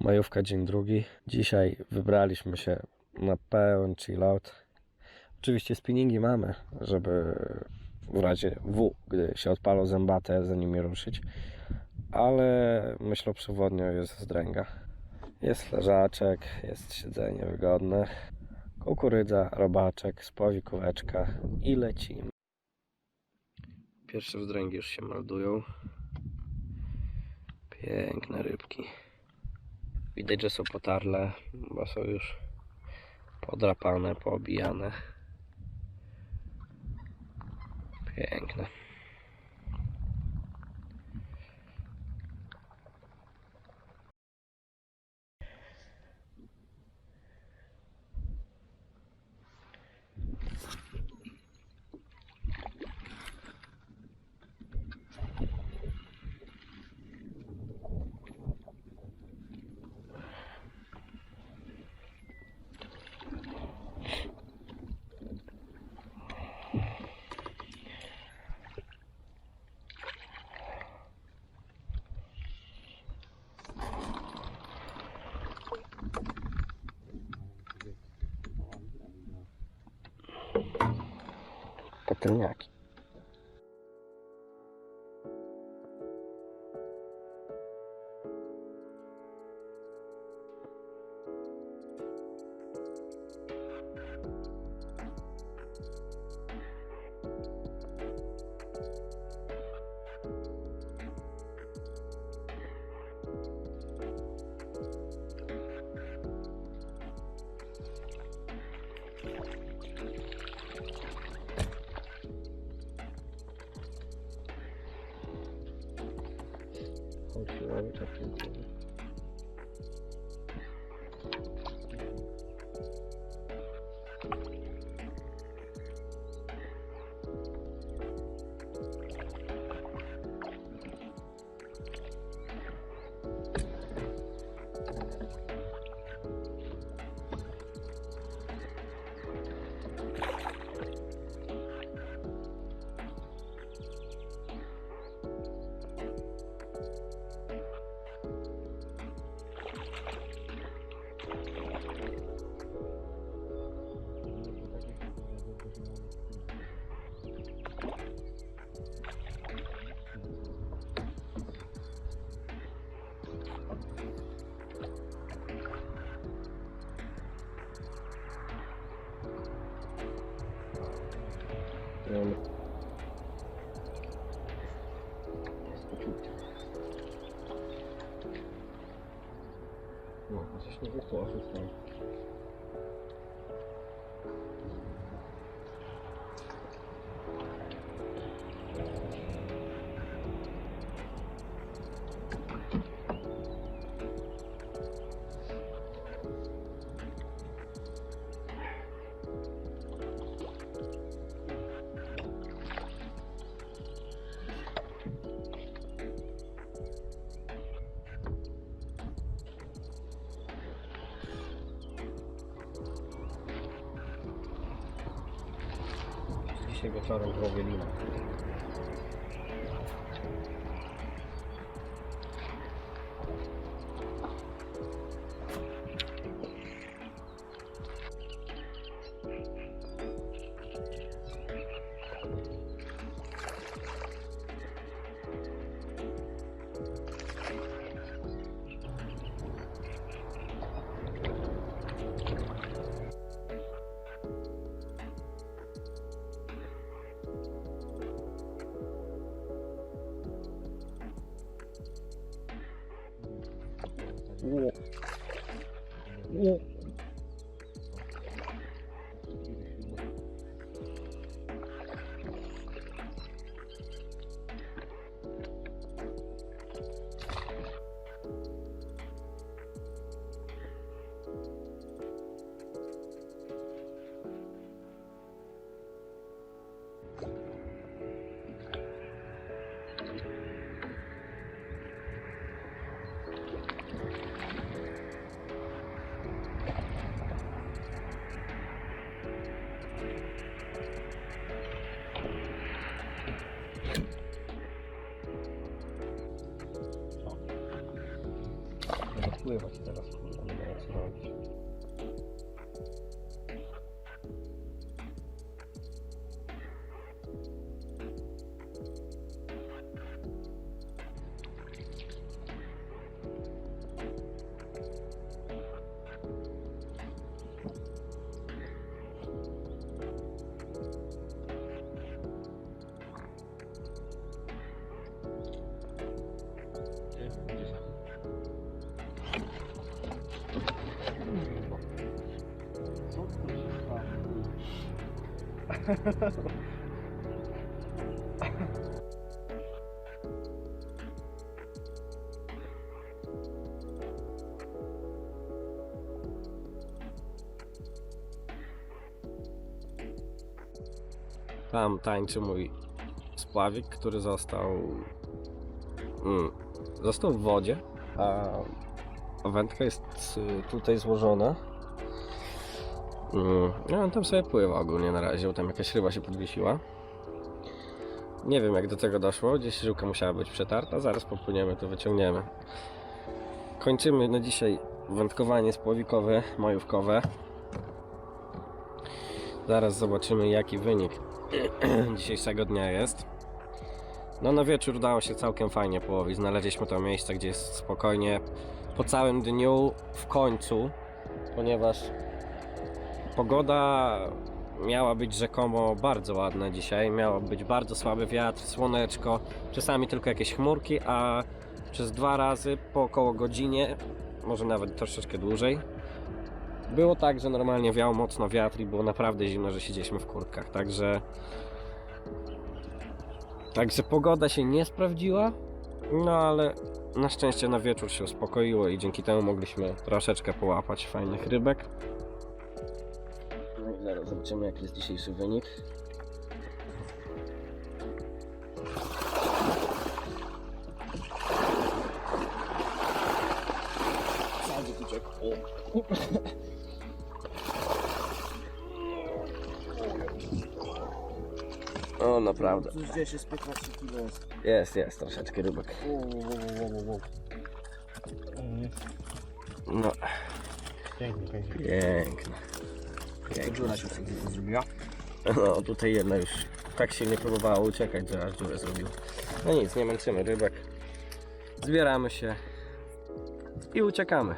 Majówka, dzień drugi. Dzisiaj wybraliśmy się na pełen chillout. Oczywiście spinningi mamy, żeby w razie W, gdy się odpalą zębate, za nimi ruszyć. Ale myślą przewodnią jest zdręga. Jest leżaczek, jest siedzenie wygodne. Kukurydza, robaczek, spowikóweczka i lecimy. Pierwsze wzdręgi już się meldują. Piękne rybki. Widać, że są potarle, bo są już podrapane, poobijane. Piękne. caminhar aqui. und äh, mit der No, chociaż nie wyszło Dzisiaj wieczorem 我我声がしたらそんなに鳴らせない Tam tańczy mój spławik, który został mm, został w wodzie, a wędka jest y, tutaj złożona. Mm, no on tam sobie pływa ogólnie na razie, bo tam jakaś ryba się podwiesiła. Nie wiem jak do tego doszło, gdzieś żyłka musiała być przetarta, zaraz popłyniemy, to wyciągniemy. Kończymy na dzisiaj wędkowanie spławikowe, majówkowe. Zaraz zobaczymy jaki wynik dzisiejszego dnia jest. No na wieczór udało się całkiem fajnie połowić. Znaleźliśmy to miejsce, gdzie jest spokojnie po całym dniu w końcu, ponieważ pogoda miała być rzekomo bardzo ładna dzisiaj. Miał być bardzo słaby wiatr, słoneczko, czasami tylko jakieś chmurki, a przez dwa razy po około godzinie, może nawet troszeczkę dłużej, było tak, że normalnie wiał mocno wiatr i było naprawdę zimno, że siedzieliśmy w kurtkach. Także Także pogoda się nie sprawdziła, no ale na szczęście na wieczór się uspokoiło i dzięki temu mogliśmy troszeczkę połapać fajnych rybek. Zobaczymy jaki jest dzisiejszy wynik. O, naprawdę. Coś gdzieś jest 15 kg jest. Jest, jest troszeczkę rybek. No, Pięknie, pięknie. Piękne. Dziura się zrobiła. No, tutaj jedna już tak silnie próbowała uciekać, że aż dziurę zrobił. No nic, nie męczymy rybek. Zbieramy się i uciekamy.